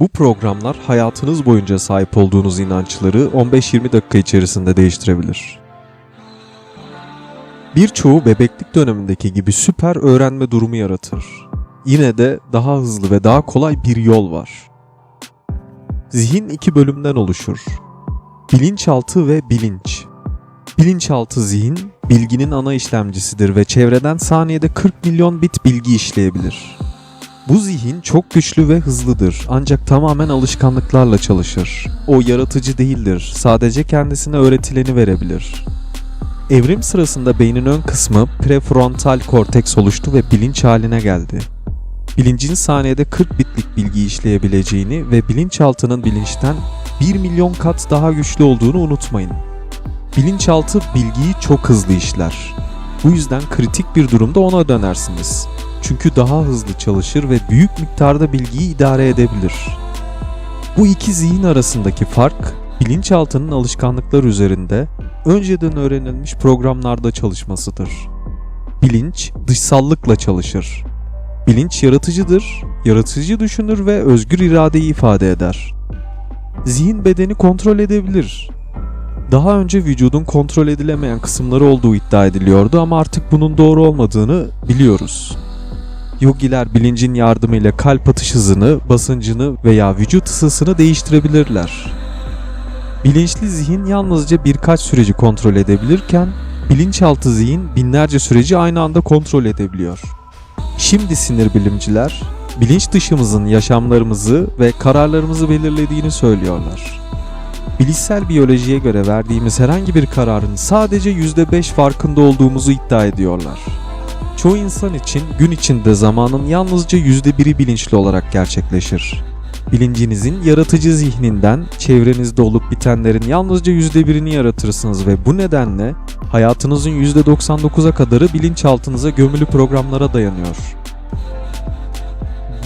Bu programlar hayatınız boyunca sahip olduğunuz inançları 15-20 dakika içerisinde değiştirebilir. Birçoğu bebeklik dönemindeki gibi süper öğrenme durumu yaratır. Yine de daha hızlı ve daha kolay bir yol var. Zihin iki bölümden oluşur. Bilinçaltı ve bilinç. Bilinçaltı zihin, bilginin ana işlemcisidir ve çevreden saniyede 40 milyon bit bilgi işleyebilir. Bu zihin çok güçlü ve hızlıdır ancak tamamen alışkanlıklarla çalışır. O yaratıcı değildir, sadece kendisine öğretileni verebilir. Evrim sırasında beynin ön kısmı prefrontal korteks oluştu ve bilinç haline geldi. Bilincin saniyede 40 bitlik bilgi işleyebileceğini ve bilinçaltının bilinçten 1 milyon kat daha güçlü olduğunu unutmayın. Bilinçaltı bilgiyi çok hızlı işler. Bu yüzden kritik bir durumda ona dönersiniz. Çünkü daha hızlı çalışır ve büyük miktarda bilgiyi idare edebilir. Bu iki zihin arasındaki fark, bilinçaltının alışkanlıklar üzerinde önceden öğrenilmiş programlarda çalışmasıdır. Bilinç dışsallıkla çalışır. Bilinç yaratıcıdır, yaratıcı düşünür ve özgür iradeyi ifade eder. Zihin bedeni kontrol edebilir. Daha önce vücudun kontrol edilemeyen kısımları olduğu iddia ediliyordu ama artık bunun doğru olmadığını biliyoruz. Yogiler bilincin yardımıyla kalp atış hızını, basıncını veya vücut ısısını değiştirebilirler. Bilinçli zihin yalnızca birkaç süreci kontrol edebilirken, bilinçaltı zihin binlerce süreci aynı anda kontrol edebiliyor. Şimdi sinir bilimciler, bilinç dışımızın yaşamlarımızı ve kararlarımızı belirlediğini söylüyorlar. Bilişsel biyolojiye göre verdiğimiz herhangi bir kararın sadece %5 farkında olduğumuzu iddia ediyorlar. Çoğu insan için gün içinde zamanın yalnızca %1'i bilinçli olarak gerçekleşir. Bilincinizin yaratıcı zihninden çevrenizde olup bitenlerin yalnızca %1'ini yaratırsınız ve bu nedenle hayatınızın %99'a kadarı bilinçaltınıza gömülü programlara dayanıyor.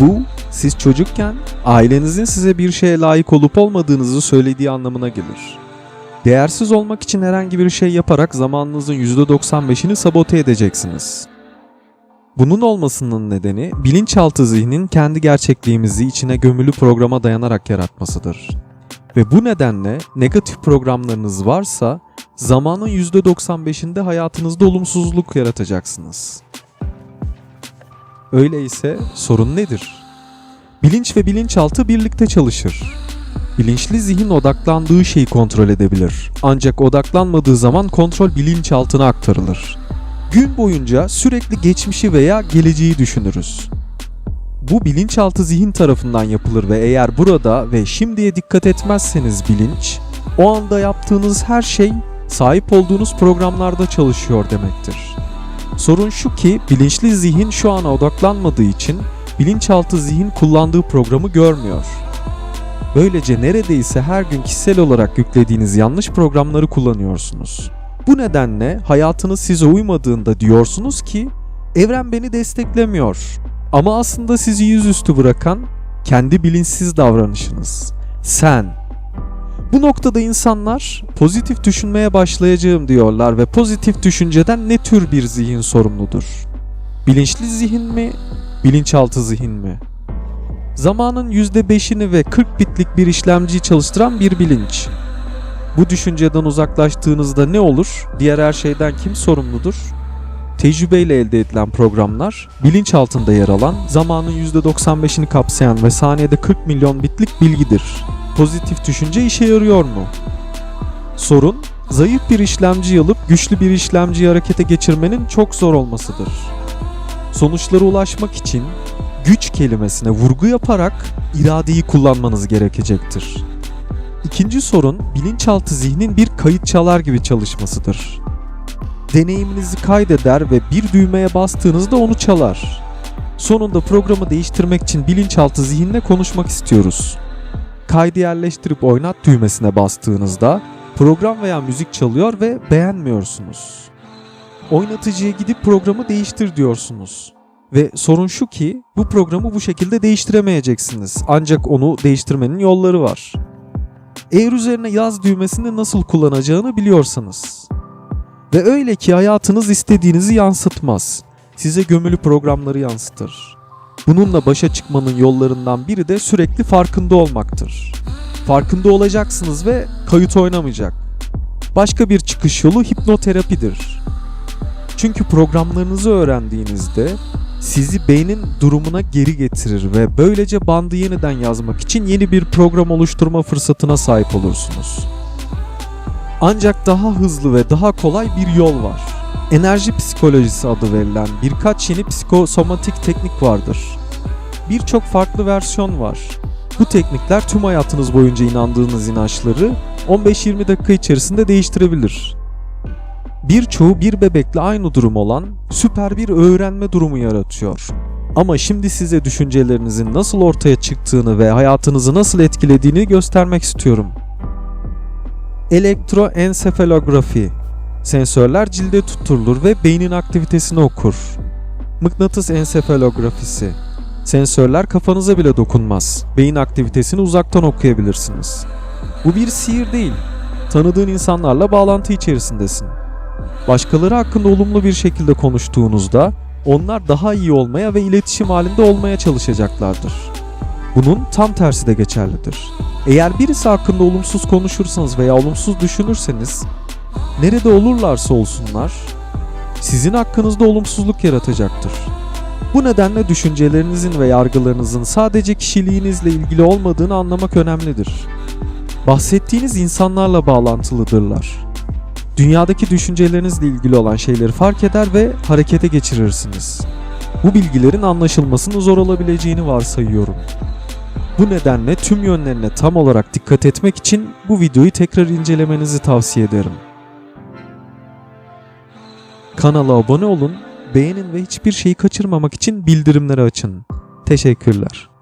Bu siz çocukken ailenizin size bir şeye layık olup olmadığınızı söylediği anlamına gelir. Değersiz olmak için herhangi bir şey yaparak zamanınızın %95'ini sabote edeceksiniz. Bunun olmasının nedeni bilinçaltı zihnin kendi gerçekliğimizi içine gömülü programa dayanarak yaratmasıdır. Ve bu nedenle negatif programlarınız varsa zamanın %95'inde hayatınızda olumsuzluk yaratacaksınız. Öyleyse sorun nedir? Bilinç ve bilinçaltı birlikte çalışır. Bilinçli zihin odaklandığı şeyi kontrol edebilir. Ancak odaklanmadığı zaman kontrol bilinçaltına aktarılır. Gün boyunca sürekli geçmişi veya geleceği düşünürüz. Bu bilinçaltı zihin tarafından yapılır ve eğer burada ve şimdiye dikkat etmezseniz bilinç, o anda yaptığınız her şey sahip olduğunuz programlarda çalışıyor demektir. Sorun şu ki bilinçli zihin şu ana odaklanmadığı için bilinçaltı zihin kullandığı programı görmüyor. Böylece neredeyse her gün kişisel olarak yüklediğiniz yanlış programları kullanıyorsunuz. Bu nedenle hayatınız size uymadığında diyorsunuz ki evren beni desteklemiyor. Ama aslında sizi yüzüstü bırakan kendi bilinçsiz davranışınız. Sen. Bu noktada insanlar pozitif düşünmeye başlayacağım diyorlar ve pozitif düşünceden ne tür bir zihin sorumludur? Bilinçli zihin mi, bilinçaltı zihin mi? Zamanın %5'ini ve 40 bitlik bir işlemciyi çalıştıran bir bilinç. Bu düşünceden uzaklaştığınızda ne olur? Diğer her şeyden kim sorumludur? Tecrübeyle elde edilen programlar, bilinç altında yer alan, zamanın %95'ini kapsayan ve saniyede 40 milyon bitlik bilgidir. Pozitif düşünce işe yarıyor mu? Sorun, zayıf bir işlemci alıp güçlü bir işlemciyi harekete geçirmenin çok zor olmasıdır. Sonuçlara ulaşmak için güç kelimesine vurgu yaparak iradeyi kullanmanız gerekecektir. İkinci sorun bilinçaltı zihnin bir kayıt çalar gibi çalışmasıdır. Deneyiminizi kaydeder ve bir düğmeye bastığınızda onu çalar. Sonunda programı değiştirmek için bilinçaltı zihinle konuşmak istiyoruz. Kaydı yerleştirip oynat düğmesine bastığınızda program veya müzik çalıyor ve beğenmiyorsunuz. Oynatıcıya gidip programı değiştir diyorsunuz. Ve sorun şu ki bu programı bu şekilde değiştiremeyeceksiniz. Ancak onu değiştirmenin yolları var eğer üzerine yaz düğmesini nasıl kullanacağını biliyorsanız. Ve öyle ki hayatınız istediğinizi yansıtmaz. Size gömülü programları yansıtır. Bununla başa çıkmanın yollarından biri de sürekli farkında olmaktır. Farkında olacaksınız ve kayıt oynamayacak. Başka bir çıkış yolu hipnoterapidir. Çünkü programlarınızı öğrendiğinizde sizi beynin durumuna geri getirir ve böylece bandı yeniden yazmak için yeni bir program oluşturma fırsatına sahip olursunuz. Ancak daha hızlı ve daha kolay bir yol var. Enerji psikolojisi adı verilen birkaç yeni psikosomatik teknik vardır. Birçok farklı versiyon var. Bu teknikler tüm hayatınız boyunca inandığınız inançları 15-20 dakika içerisinde değiştirebilir. Birçoğu bir bebekle aynı durum olan süper bir öğrenme durumu yaratıyor. Ama şimdi size düşüncelerinizin nasıl ortaya çıktığını ve hayatınızı nasıl etkilediğini göstermek istiyorum. Elektroensefalografi Sensörler cilde tutturulur ve beynin aktivitesini okur. Mıknatıs ensefalografisi Sensörler kafanıza bile dokunmaz. Beyin aktivitesini uzaktan okuyabilirsiniz. Bu bir sihir değil. Tanıdığın insanlarla bağlantı içerisindesin. Başkaları hakkında olumlu bir şekilde konuştuğunuzda onlar daha iyi olmaya ve iletişim halinde olmaya çalışacaklardır. Bunun tam tersi de geçerlidir. Eğer birisi hakkında olumsuz konuşursanız veya olumsuz düşünürseniz nerede olurlarsa olsunlar sizin hakkınızda olumsuzluk yaratacaktır. Bu nedenle düşüncelerinizin ve yargılarınızın sadece kişiliğinizle ilgili olmadığını anlamak önemlidir. Bahsettiğiniz insanlarla bağlantılıdırlar. Dünyadaki düşüncelerinizle ilgili olan şeyleri fark eder ve harekete geçirirsiniz. Bu bilgilerin anlaşılmasının zor olabileceğini varsayıyorum. Bu nedenle tüm yönlerine tam olarak dikkat etmek için bu videoyu tekrar incelemenizi tavsiye ederim. Kanala abone olun, beğenin ve hiçbir şeyi kaçırmamak için bildirimleri açın. Teşekkürler.